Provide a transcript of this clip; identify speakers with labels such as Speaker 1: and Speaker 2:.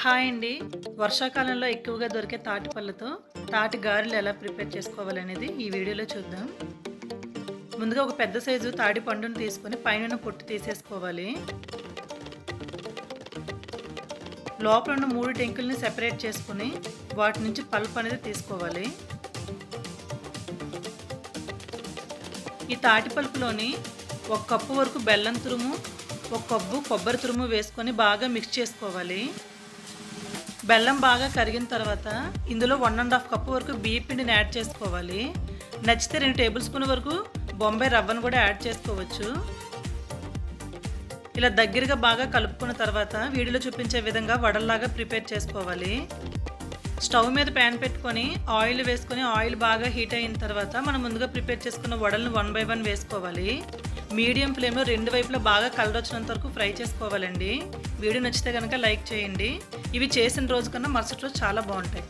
Speaker 1: Hi అండి. వర్షాకాలంలో ఎక్కువగా దొరికే తాటి పళ్ళతో తాటి గారెలు ఎలా ప్రిపేర్ చేసుకోవాలనేది ఈ వీడియోలో చూద్దాం. ముందుగా ఒక పెద్ద సైజు తాటి పండును తీసుకొని పైన పొట్టు తీసేసుకోవాలి. లోపల ఉన్న మూడు టెంకుల్ని సెపరేట్ చేసుకుని వాటి నుంచి పల్ప్ అనేది తీసుకోవాలి. ఈ తాటి పల్పులోని ఒక కప్పు వరకు బెల్లం తురుము ఒక కప్పు కొబ్బరి తురుము వేసుకొని బాగా మిక్స్ చేసుకోవాలి. బెల్లం బాగా కరిగిన తర్వాత ఇందులో వన్ అండ్ హాఫ్ కప్ వరకు బియ్య పిండిని యాడ్ చేసుకోవాలి. నచ్చితే రెండు టేబుల్ స్పూన్ వరకు బొంబాయి రవ్వను కూడా యాడ్ చేసుకోవచ్చు. ఇలా దగ్గరగా బాగా కలుపుకున్న తర్వాత వీడియోలో చూపించే విధంగా వడల్లాగా ప్రిపేర్ చేసుకోవాలి. స్టవ్ మీద ప్యాన్ పెట్టుకొని ఆయిల్ వేసుకొని ఆయిల్ బాగా హీట్ అయిన తర్వాత మనం ముందుగా ప్రిపేర్ చేసుకున్న వడల్ని వన్ బై వన్ వేసుకోవాలి. మీడియం ఫ్లేమ్లో రెండు వైపులా బాగా కలర్ వచ్చినంత వరకు ఫ్రై చేసుకోవాలండి. వీడియో నచ్చితే కనుక లైక్ చేయండి. ఇవి చేసిన రోజు కన్నా మరుసటి రోజు చాలా బాగుంటాయి.